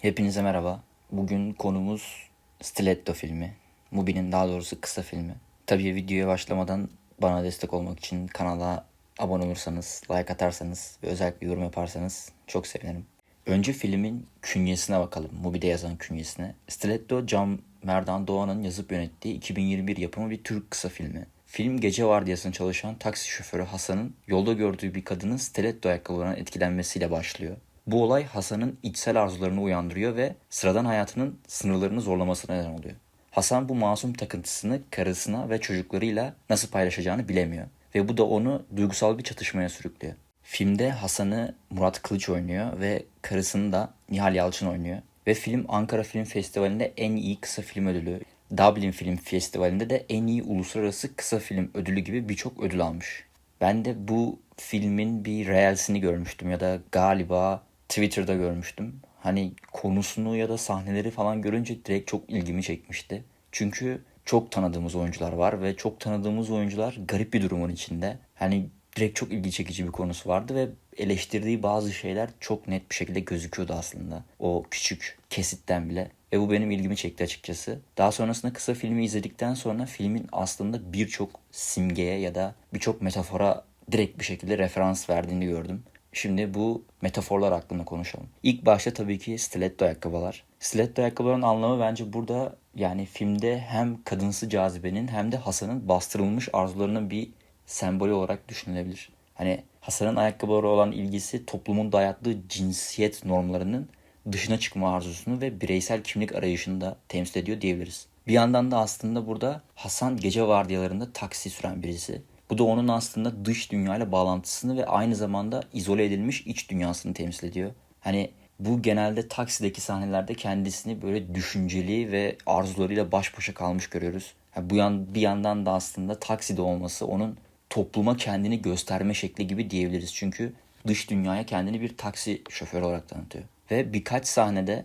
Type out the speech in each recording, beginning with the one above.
Hepinize merhaba. Bugün konumuz Stiletto filmi. Mubi'nin daha doğrusu kısa filmi. Tabii videoya başlamadan bana destek olmak için kanala abone olursanız, like atarsanız ve özellikle yorum yaparsanız çok sevinirim. Önce filmin künyesine bakalım. Mubi'de yazan künyesine. Stiletto, Can Merdan Doğan'ın yazıp yönettiği 2021 yapımı bir Türk kısa filmi. Film gece vardiyasında çalışan taksi şoförü Hasan'ın yolda gördüğü bir kadının stiletto ayakkabılarından etkilenmesiyle başlıyor. Bu olay Hasan'ın içsel arzularını uyandırıyor ve sıradan hayatının sınırlarını zorlamasına neden oluyor. Hasan bu masum takıntısını karısına ve çocuklarıyla nasıl paylaşacağını bilemiyor ve bu da onu duygusal bir çatışmaya sürüklüyor. Filmde Hasan'ı Murat Kılıç oynuyor ve karısını da Nihal Yalçın oynuyor. Ve film Ankara Film Festivali'nde en iyi kısa film ödülü, Dublin Film Festivali'nde de en iyi uluslararası kısa film ödülü gibi birçok ödül almış. Ben de bu filmin bir reelsini görmüştüm ya da galiba Twitter'da görmüştüm. Hani konusunu ya da sahneleri falan görünce direkt çok ilgimi çekmişti. Çünkü çok tanıdığımız oyuncular var ve çok tanıdığımız oyuncular garip bir durumun içinde. Hani direkt çok ilgi çekici bir konusu vardı ve eleştirdiği bazı şeyler çok net bir şekilde gözüküyordu aslında. O küçük kesitten bile. Ve bu benim ilgimi çekti açıkçası. Daha sonrasında kısa filmi izledikten sonra filmin aslında birçok simgeye ya da birçok metafora direkt bir şekilde referans verdiğini gördüm. Şimdi bu metaforlar hakkında konuşalım. İlk başta tabii ki stiletto ayakkabılar. Stiletto ayakkabıların anlamı bence burada yani filmde hem kadınsı cazibenin hem de Hasan'ın bastırılmış arzularının bir sembolü olarak düşünülebilir. Hani Hasan'ın ayakkabıları olan ilgisi toplumun dayattığı cinsiyet normlarının dışına çıkma arzusunu ve bireysel kimlik arayışını da temsil ediyor diyebiliriz. Bir yandan da aslında burada Hasan gece vardiyalarında taksi süren birisi. Bu da onun aslında dış dünyayla bağlantısını ve aynı zamanda izole edilmiş iç dünyasını temsil ediyor. Hani bu genelde taksideki sahnelerde kendisini böyle düşünceli ve arzularıyla baş başa kalmış görüyoruz. Yani bu yan, bir yandan da aslında takside olması onun topluma kendini gösterme şekli gibi diyebiliriz. Çünkü dış dünyaya kendini bir taksi şoförü olarak tanıtıyor. Ve birkaç sahnede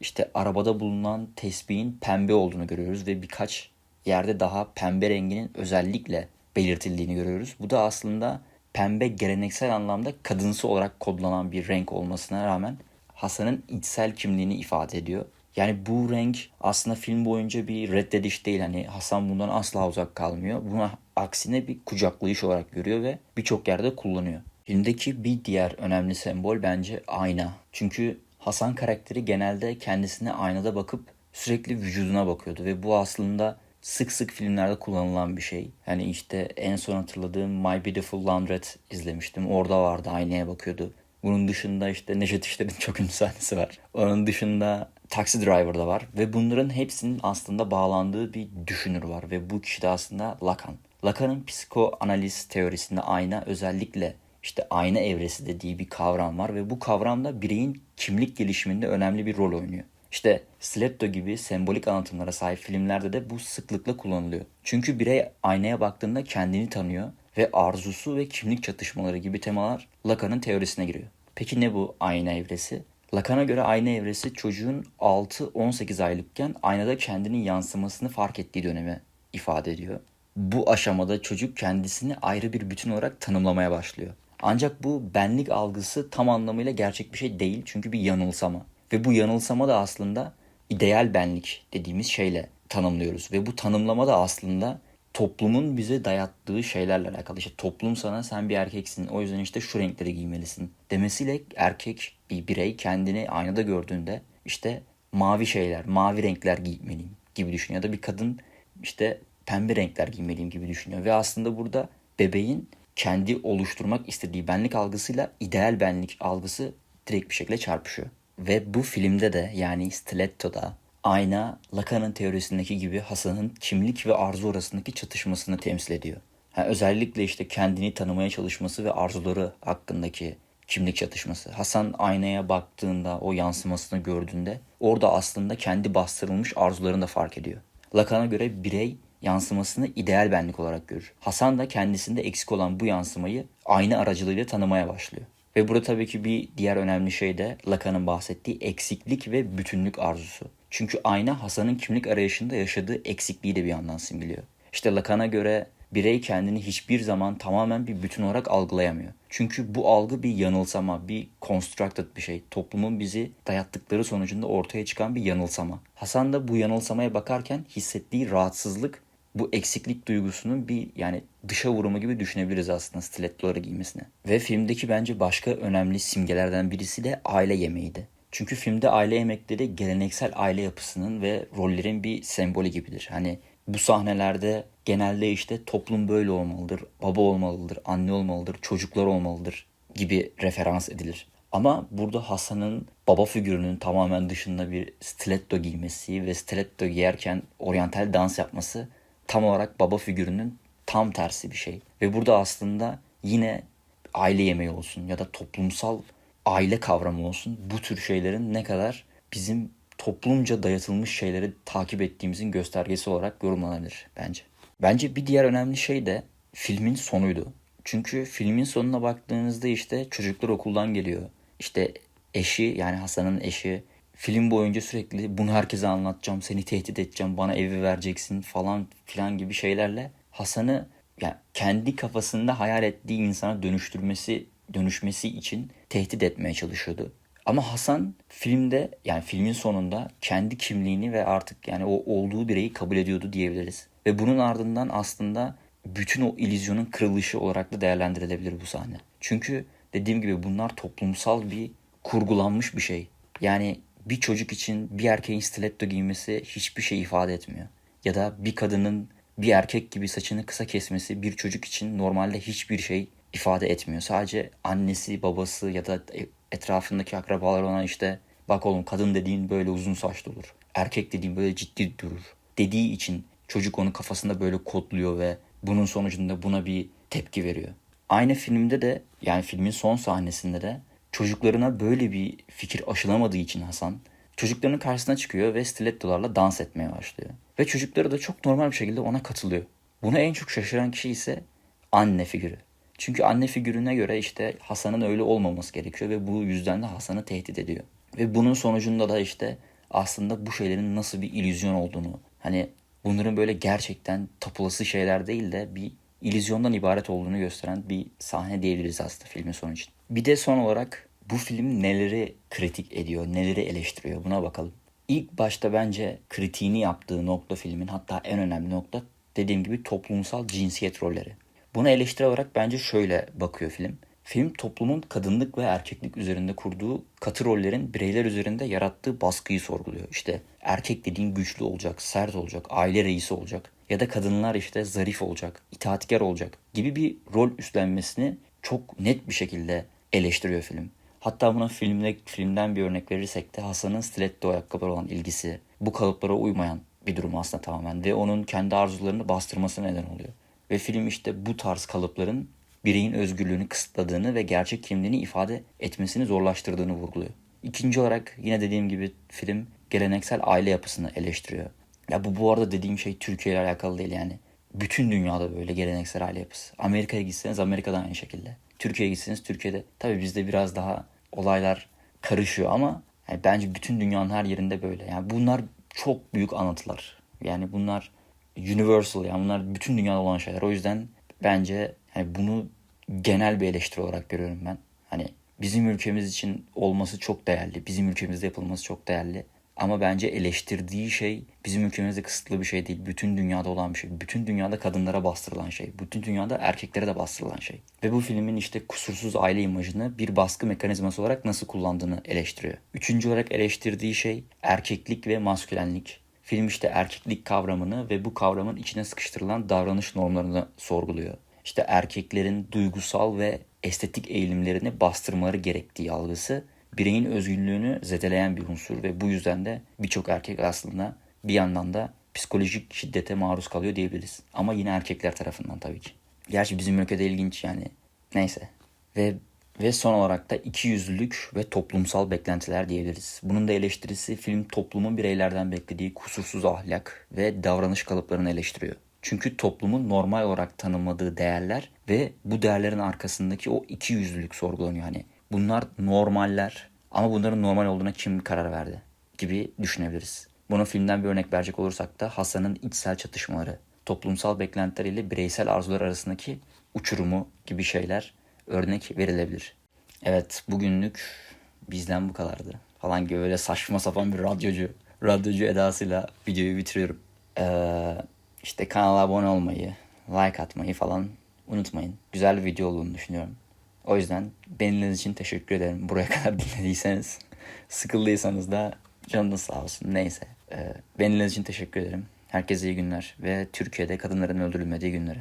işte arabada bulunan tesbihin pembe olduğunu görüyoruz ve birkaç yerde daha pembe renginin özellikle belirtildiğini görüyoruz. Bu da aslında pembe geleneksel anlamda kadınsı olarak kodlanan bir renk olmasına rağmen Hasan'ın içsel kimliğini ifade ediyor. Yani bu renk aslında film boyunca bir reddediş değil. Hani Hasan bundan asla uzak kalmıyor. Buna aksine bir kucaklayış olarak görüyor ve birçok yerde kullanıyor. Filmdeki bir diğer önemli sembol bence ayna. Çünkü Hasan karakteri genelde kendisine aynada bakıp sürekli vücuduna bakıyordu ve bu aslında sık sık filmlerde kullanılan bir şey. Yani işte en son hatırladığım My Beautiful Laundrette izlemiştim. Orada vardı aynaya bakıyordu. Bunun dışında işte Necdet İşler'in çok ünlü sahnesi var. Onun dışında Taxi Driver'da var. Ve bunların hepsinin aslında bağlandığı bir düşünür var. Ve bu kişi de aslında Lacan. Lacan'ın psikoanaliz teorisinde ayna özellikle işte ayna evresi dediği bir kavram var. Ve bu kavramda bireyin kimlik gelişiminde önemli bir rol oynuyor. İşte Stiletto gibi sembolik anlatımlara sahip filmlerde de bu sıklıkla kullanılıyor. Çünkü birey aynaya baktığında kendini tanıyor ve arzusu ve kimlik çatışmaları gibi temalar Lacan'ın teorisine giriyor. Peki ne bu ayna evresi? Lacan'a göre ayna evresi çocuğun 6-18 aylıkken aynada kendinin yansımasını fark ettiği dönemi ifade ediyor. Bu aşamada çocuk kendisini ayrı bir bütün olarak tanımlamaya başlıyor. Ancak bu benlik algısı tam anlamıyla gerçek bir şey değil çünkü bir yanılsama. Ve bu yanılsama da aslında ideal benlik dediğimiz şeyle tanımlıyoruz. Ve bu tanımlama da aslında toplumun bize dayattığı şeylerle alakalı. İşte toplum sana sen bir erkeksin o yüzden işte şu renkleri giymelisin demesiyle erkek bir birey kendini aynada gördüğünde işte mavi şeyler, mavi renkler giymeliyim gibi düşünüyor. Ya da bir kadın işte pembe renkler giymeliyim gibi düşünüyor. Ve aslında burada bebeğin kendi oluşturmak istediği benlik algısıyla ideal benlik algısı direkt bir şekilde çarpışıyor. Ve bu filmde de yani Stiletto'da ayna Lacan'ın teorisindeki gibi Hasan'ın kimlik ve arzu arasındaki çatışmasını temsil ediyor. Yani özellikle işte kendini tanımaya çalışması ve arzuları hakkındaki kimlik çatışması. Hasan aynaya baktığında, o yansımasını gördüğünde orada aslında kendi bastırılmış arzularını da fark ediyor. Lacan'a göre birey yansımasını ideal benlik olarak görür. Hasan da kendisinde eksik olan bu yansımayı ayna aracılığıyla tanımaya başlıyor. Ve burada tabii ki bir diğer önemli şey de Lacan'ın bahsettiği eksiklik ve bütünlük arzusu. Çünkü ayna Hasan'ın kimlik arayışında yaşadığı eksikliği de bir yandan simgeliyor. İşte Lacan'a göre birey kendini hiçbir zaman tamamen bir bütün olarak algılayamıyor. Çünkü bu algı bir yanılsama, bir constructed bir şey. Toplumun bizi dayattıkları sonucunda ortaya çıkan bir yanılsama. Hasan da bu yanılsamaya bakarken hissettiği rahatsızlık bu eksiklik duygusunun bir yani dışa vurumu gibi düşünebiliriz aslında stilettoları giymesine. Ve filmdeki bence başka önemli simgelerden birisi de aile yemeğiydi. Çünkü filmde aile yemekleri geleneksel aile yapısının ve rollerin bir sembolü gibidir. Hani bu sahnelerde genelde işte toplum böyle olmalıdır, baba olmalıdır, anne olmalıdır, çocuklar olmalıdır gibi referans edilir. Ama burada Hasan'ın baba figürünün tamamen dışında bir stiletto giymesi ve stiletto giyerken oryantal dans yapması tam olarak baba figürünün tam tersi bir şey. Ve burada aslında yine aile yemeği olsun ya da toplumsal aile kavramı olsun bu tür şeylerin ne kadar bizim toplumca dayatılmış şeyleri takip ettiğimizin göstergesi olarak yorumlanabilir bence. Bence bir diğer önemli şey de filmin sonuydu. Çünkü filmin sonuna baktığınızda işte çocuklar okuldan geliyor. İşte eşi yani Hasan'ın eşi film boyunca sürekli bunu herkese anlatacağım, seni tehdit edeceğim, bana evi vereceksin falan filan gibi şeylerle Hasan'ı yani kendi kafasında hayal ettiği insana dönüştürmesi, dönüşmesi için tehdit etmeye çalışıyordu. Ama Hasan filmde yani filmin sonunda kendi kimliğini ve artık yani o olduğu bireyi kabul ediyordu diyebiliriz. Ve bunun ardından aslında bütün o illüzyonun kırılışı olarak da değerlendirilebilir bu sahne. Çünkü dediğim gibi bunlar toplumsal bir kurgulanmış bir şey. Yani bir çocuk için bir erkeğin stiletto giymesi hiçbir şey ifade etmiyor. Ya da bir kadının bir erkek gibi saçını kısa kesmesi bir çocuk için normalde hiçbir şey ifade etmiyor. Sadece annesi, babası ya da etrafındaki akrabalar ona işte bak oğlum kadın dediğin böyle uzun saçlı olur. Erkek dediğin böyle ciddi durur. Dediği için çocuk onu kafasında böyle kodluyor ve bunun sonucunda buna bir tepki veriyor. Aynı filmde de yani filmin son sahnesinde de çocuklarına böyle bir fikir aşılamadığı için Hasan çocuklarının karşısına çıkıyor ve stilettolarla dans etmeye başlıyor. Ve çocukları da çok normal bir şekilde ona katılıyor. Buna en çok şaşıran kişi ise anne figürü. Çünkü anne figürüne göre işte Hasan'ın öyle olmaması gerekiyor ve bu yüzden de Hasan'ı tehdit ediyor. Ve bunun sonucunda da işte aslında bu şeylerin nasıl bir illüzyon olduğunu hani bunların böyle gerçekten tapılası şeyler değil de bir illüzyondan ibaret olduğunu gösteren bir sahne diyebiliriz aslında filmin sonu için. Bir de son olarak bu film neleri kritik ediyor, neleri eleştiriyor buna bakalım. İlk başta bence kritiğini yaptığı nokta filmin hatta en önemli nokta dediğim gibi toplumsal cinsiyet rolleri. Buna eleştiri olarak bence şöyle bakıyor film. Film toplumun kadınlık ve erkeklik üzerinde kurduğu katı rollerin bireyler üzerinde yarattığı baskıyı sorguluyor. İşte erkek dediğin güçlü olacak, sert olacak, aile reisi olacak ya da kadınlar işte zarif olacak, itaatkar olacak gibi bir rol üstlenmesini çok net bir şekilde eleştiriyor film. Hatta buna filmde, filmden bir örnek verirsek de Hasan'ın stiletto ayakkabılara olan ilgisi bu kalıplara uymayan bir durum aslında tamamen ve onun kendi arzularını bastırması neden oluyor. Ve film işte bu tarz kalıpların bireyin özgürlüğünü kısıtladığını ve gerçek kimliğini ifade etmesini zorlaştırdığını vurguluyor. İkinci olarak yine dediğim gibi film geleneksel aile yapısını eleştiriyor. Ya bu bu arada dediğim şey Türkiye ile alakalı değil yani. Bütün dünyada böyle geleneksel aile yapısı. Amerika'ya gitseniz Amerika'da aynı şekilde. Türkiye'ye gitseniz Türkiye'de. Tabii bizde biraz daha olaylar karışıyor ama yani bence bütün dünyanın her yerinde böyle. Yani bunlar çok büyük anlatılar. Yani bunlar universal yani bunlar bütün dünyada olan şeyler. O yüzden bence yani bunu genel bir eleştiri olarak görüyorum ben. Hani bizim ülkemiz için olması çok değerli. Bizim ülkemizde yapılması çok değerli. Ama bence eleştirdiği şey bizim ülkemizde kısıtlı bir şey değil. Bütün dünyada olan bir şey. Bütün dünyada kadınlara bastırılan şey. Bütün dünyada erkeklere de bastırılan şey. Ve bu filmin işte kusursuz aile imajını bir baskı mekanizması olarak nasıl kullandığını eleştiriyor. Üçüncü olarak eleştirdiği şey erkeklik ve maskülenlik. Film işte erkeklik kavramını ve bu kavramın içine sıkıştırılan davranış normlarını sorguluyor. İşte erkeklerin duygusal ve estetik eğilimlerini bastırmaları gerektiği algısı bireyin özgürlüğünü zedeleyen bir unsur ve bu yüzden de birçok erkek aslında bir yandan da psikolojik şiddete maruz kalıyor diyebiliriz. Ama yine erkekler tarafından tabii ki. Gerçi bizim ülkede ilginç yani. Neyse. Ve ve son olarak da iki yüzlülük ve toplumsal beklentiler diyebiliriz. Bunun da eleştirisi film toplumun bireylerden beklediği kusursuz ahlak ve davranış kalıplarını eleştiriyor. Çünkü toplumun normal olarak tanımladığı değerler ve bu değerlerin arkasındaki o iki yüzlülük sorgulanıyor. Hani bunlar normaller ama bunların normal olduğuna kim karar verdi gibi düşünebiliriz. Buna filmden bir örnek verecek olursak da Hasan'ın içsel çatışmaları, toplumsal beklentiler ile bireysel arzular arasındaki uçurumu gibi şeyler örnek verilebilir. Evet bugünlük bizden bu kadardı falan gibi böyle saçma sapan bir radyocu radyocu edasıyla videoyu bitiriyorum. Ee, işte kanala abone olmayı, like atmayı falan unutmayın. Güzel bir video olduğunu düşünüyorum. O yüzden benimlediğiniz için teşekkür ederim. Buraya kadar dinlediyseniz, sıkıldıysanız da canınız sağ olsun. Neyse. Ee, benimlediğiniz için teşekkür ederim. Herkese iyi günler ve Türkiye'de kadınların öldürülmediği günleri.